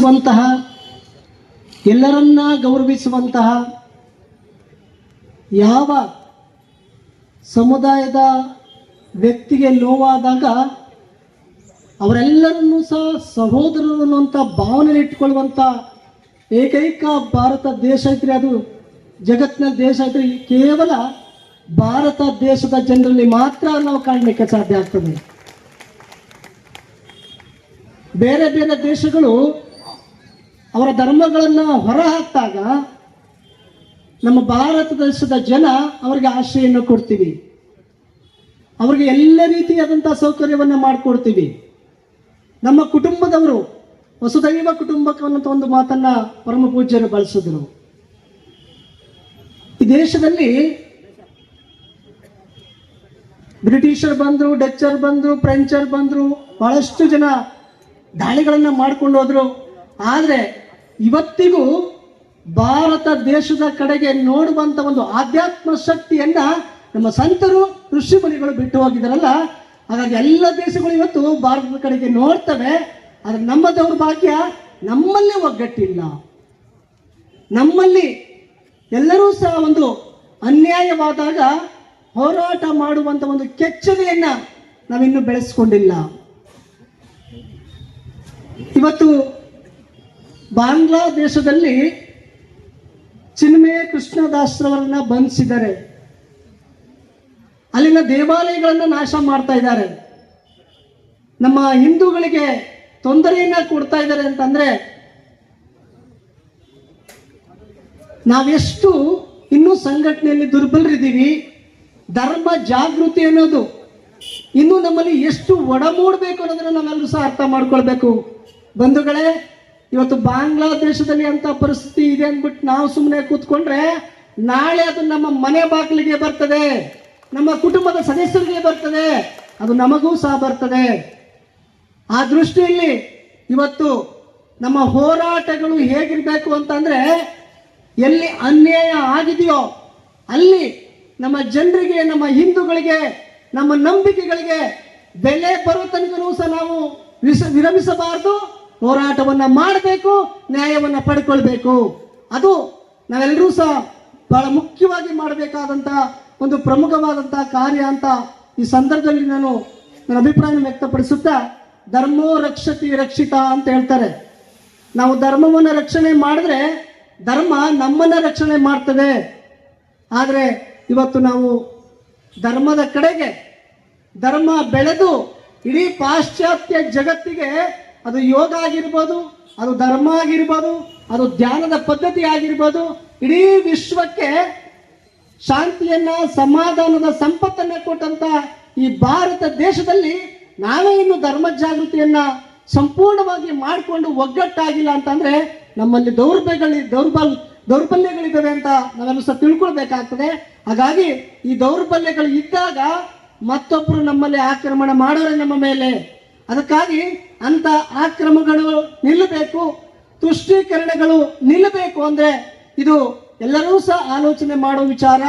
ಗೌರವಿಸುವಂತಹ ಎಲ್ಲರನ್ನ ಗೌರವಿಸುವಂತಹ ಯಾವ ಸಮುದಾಯದ ವ್ಯಕ್ತಿಗೆ ನೋವಾದಾಗ ಅವರೆಲ್ಲರನ್ನೂ ಸಹ ಸಹೋದರರು ಅನ್ನುವಂಥ ಭಾವನೆ ಇಟ್ಕೊಳ್ಳುವಂಥ ಏಕೈಕ ಭಾರತ ದೇಶ ಇದ್ರೆ ಅದು ಜಗತ್ತಿನ ದೇಶ ಐತ್ರಿ ಕೇವಲ ಭಾರತ ದೇಶದ ಜನರಲ್ಲಿ ಮಾತ್ರ ನಾವು ಕಾಣಲಿಕ್ಕೆ ಸಾಧ್ಯ ಆಗ್ತದೆ. ಬೇರೆ ಬೇರೆ ದೇಶಗಳು ಅವರ ಧರ್ಮಗಳನ್ನು ಹೊರ ಹಾಕಿದಾಗ ನಮ್ಮ ಭಾರತ ದೇಶದ ಜನ ಅವರಿಗೆ ಆಶ್ರಯನ್ನು ಕೊಡ್ತೀವಿ. ಅವರಿಗೆ ಎಲ್ಲ ರೀತಿಯಾದಂಥ ಸೌಕರ್ಯವನ್ನು ಮಾಡಿಕೊಡ್ತೀವಿ. ನಮ್ಮ ಕುಟುಂಬದವರು ವಸುದೈವ ಕುಟುಂಬಕವನ್ನಂತ ಒಂದು ಮಾತನ್ನ ಪರಮ ಪೂಜ್ಯರು ಬಳಸಿದ್ರು. ಈ ದೇಶದಲ್ಲಿ ಬ್ರಿಟಿಷರ್ ಬಂದರು, ಡಚ್ಚರ್ ಬಂದರು, ಫ್ರೆಂಚರ್ ಬಂದರು, ಬಹಳಷ್ಟು ಜನ ದಾಳಿಗಳನ್ನು ಮಾಡ್ಕೊಂಡು ಹೋದ್ರು. ಆದರೆ ಇವತ್ತಿಗೂ ಭಾರತ ದೇಶದ ಕಡೆಗೆ ನೋಡುವಂತ ಒಂದು ಆಧ್ಯಾತ್ಮ ಶಕ್ತಿಯನ್ನ ನಮ್ಮ ಸಂತರು, ಋಷಿ ಮುನಿಗಳು ಬಿಟ್ಟು ಹೋಗಿದಾರಲ್ಲ ಹಾಗಾಗಿ ಎಲ್ಲ ದೇಶಗಳು ಇವತ್ತು ಭಾರತದ ಕಡೆಗೆ ನೋಡ್ತವೆ. ಆದರೆ ನಮ್ಮ ದೌರ್ಭಾಗ್ಯ ನಮ್ಮಲ್ಲಿ ಒಗ್ಗಟ್ಟಿಲ್ಲ. ನಮ್ಮಲ್ಲಿ ಎಲ್ಲರೂ ಸಹ ಒಂದು ಅನ್ಯಾಯವಾದಾಗ ಹೋರಾಟ ಮಾಡುವಂತ ಒಂದು ಕೆಚ್ಚದೆಯನ್ನ ನಾವಿನ್ನು ಬೆಳೆಸ್ಕೊಂಡಿಲ್ಲ. ಇವತ್ತು ಬಾಂಗ್ಲಾದೇಶದಲ್ಲಿ ಚಿನ್ಮಯ ಕೃಷ್ಣದಾಸ್ರವರನ್ನ ಬಂಧಿಸಿದ್ದಾರೆ. ಅಲ್ಲಿನ ದೇವಾಲಯಗಳನ್ನು ನಾಶ ಮಾಡ್ತಾ ಇದ್ದಾರೆ. ನಮ್ಮ ಹಿಂದೂಗಳಿಗೆ ತೊಂದರೆಯನ್ನ ಕೊಡ್ತಾ ಇದ್ದಾರೆ ಅಂತಂದ್ರೆ, ನಾವೆಷ್ಟು ಇನ್ನೂ ಸಂಘಟನೆಯಲ್ಲಿ ದುರ್ಬಲರಿದ್ದೀವಿ, ಧರ್ಮ ಜಾಗೃತಿ ಅನ್ನೋದು ಇನ್ನು ನಮ್ಮಲ್ಲಿ ಎಷ್ಟು ಒಡಮೂಡಬೇಕು ಅನ್ನೋದನ್ನ ನಾವೆಲ್ಲರೂ ಸಹ ಅರ್ಥ ಮಾಡ್ಕೊಳ್ಬೇಕು. ಬಂಧುಗಳೇ ಇವತ್ತು ಬಾಂಗ್ಲಾದೇಶದಲ್ಲಿ ಅಂತ ಪರಿಸ್ಥಿತಿ ಇದೆ ಅಂದ್ಬಿಟ್ಟು ನಾವು ಸುಮ್ಮನೆ ಕೂತ್ಕೊಂಡ್ರೆ ನಾಳೆ ಅದು ನಮ್ಮ ಮನೆ ಬಾಗಿಲಿಗೆ ಬರ್ತದೆ, ನಮ್ಮ ಕುಟುಂಬದ ಸದಸ್ಯರಿಗೆ ಬರ್ತದೆ, ಅದು ನಮಗೂ ಸಹ ಬರ್ತದೆ. ಆ ದೃಷ್ಟಿಯಲ್ಲಿ ಇವತ್ತು ನಮ್ಮ ಹೋರಾಟಗಳು ಹೇಗಿರಬೇಕು ಅಂತಂದ್ರೆ ಎಲ್ಲಿ ಅನ್ಯಾಯ ಆಗಿದೆಯೋ ಅಲ್ಲಿ ನಮ್ಮ ಜನರಿಗೆ, ನಮ್ಮ ಹಿಂದೂಗಳಿಗೆ, ನಮ್ಮ ನಂಬಿಕೆಗಳಿಗೆ ಬೆಲೆ ಬರೋ ತನಕ ಸಹ ನಾವು ವಿರಮಿಸಬಾರದು. ಹೋರಾಟವನ್ನ ಮಾಡಬೇಕು, ನ್ಯಾಯವನ್ನ ಪಡ್ಕೊಳ್ಬೇಕು. ಅದು ನಾವೆಲ್ಲರೂ ಸಹ ಬಹಳ ಮುಖ್ಯವಾಗಿ ಮಾಡಬೇಕಾದಂತ ಒಂದು ಪ್ರಮುಖವಾದಂತ ಕಾರ್ಯ ಅಂತ ಈ ಸಂದರ್ಭದಲ್ಲಿ ನಾನು ನನ್ನ ಅಭಿಪ್ರಾಯ ವ್ಯಕ್ತಪಡಿಸುತ್ತಾ, ಧರ್ಮೋ ರಕ್ಷತಿ ರಕ್ಷಿತ ಅಂತ ಹೇಳ್ತಾರೆ. ನಾವು ಧರ್ಮವನ್ನು ರಕ್ಷಣೆ ಮಾಡಿದ್ರೆ ಧರ್ಮ ನಮ್ಮನ್ನ ರಕ್ಷಣೆ ಮಾಡ್ತದೆ. ಆದರೆ ಇವತ್ತು ನಾವು ಧರ್ಮದ ಕಡೆಗೆ, ಧರ್ಮ ಬೆಳೆದು ಇಡೀ ಪಾಶ್ಚಾತ್ಯ ಜಗತ್ತಿಗೆ ಅದು ಯೋಗ ಆಗಿರ್ಬೋದು, ಅದು ಧರ್ಮ ಆಗಿರ್ಬೋದು, ಅದು ಧ್ಯಾನದ ಪದ್ಧತಿ ಆಗಿರ್ಬೋದು, ಇಡೀ ವಿಶ್ವಕ್ಕೆ ಶಾಂತಿಯನ್ನ, ಸಮಾಧಾನದ ಸಂಪತ್ತನ್ನ ಕೊಟ್ಟಂತ ಈ ಭಾರತ ದೇಶದಲ್ಲಿ ನಾವೇ ಇನ್ನು ಧರ್ಮ ಜಾಗೃತಿಯನ್ನ ಸಂಪೂರ್ಣವಾಗಿ ಮಾಡಿಕೊಂಡು ಒಗ್ಗಟ್ಟಾಗಿಲ್ಲ ಅಂತಂದ್ರೆ ನಮ್ಮಲ್ಲಿ ದೌರ್ಬಲ್ಯಗಳು, ದೌರ್ಬಲ್, ದೌರ್ಬಲ್ಯಗಳಿದ್ದಾವೆ ಅಂತ ನಾವೆಲ್ಲ ಸಹ ತಿಳ್ಕೊಳ್ಬೇಕಾಗ್ತದೆ. ಹಾಗಾಗಿ ಈ ದೌರ್ಬಲ್ಯಗಳು ಇದ್ದಾಗ ಮತ್ತೊಬ್ಬರು ನಮ್ಮಲ್ಲಿ ಆಕ್ರಮಣ ಮಾಡೋರೆ ನಮ್ಮ ಮೇಲೆ. ಅದಕ್ಕಾಗಿ ಅಂತ ಆಕ್ರಮಗಳು ನಿಲ್ಲಬೇಕು ತುಷ್ಟೀಕರಣಗಳು ನಿಲ್ಲಬೇಕು ಅಂದ್ರೆ ಇದು ಎಲ್ಲರೂ ಸಹ ಆಲೋಚನೆ ಮಾಡೋ ವಿಚಾರ.